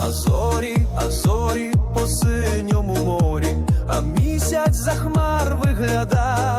а зорі, а зорі по синьому морі, а місяць за хмар виглядає.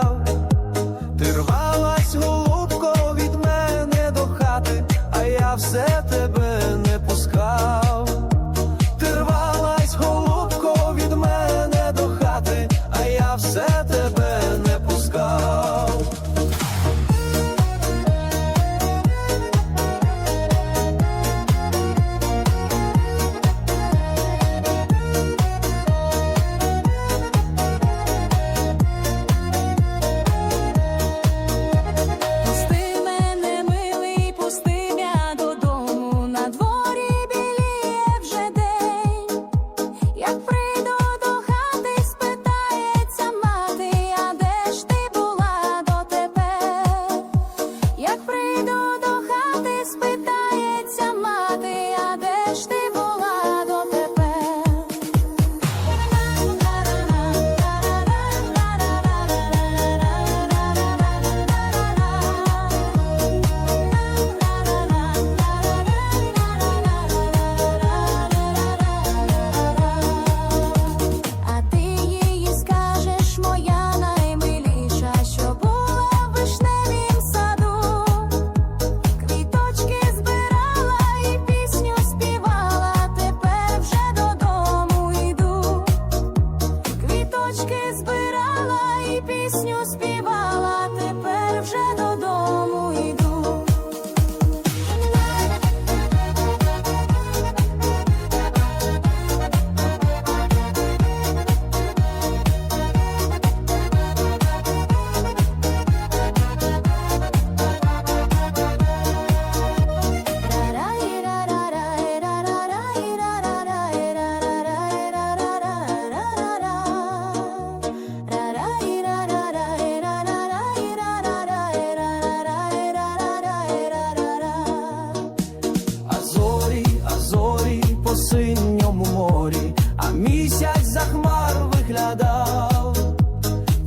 по синьому морі, а місяць за хмар виглядав,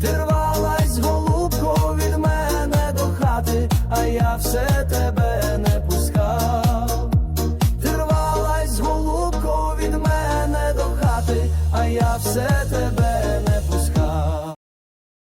ти рвалась голубко від мене до хати, а я все тебе не пускав, ти рвалась голубко від мене до хати, а я все тебе.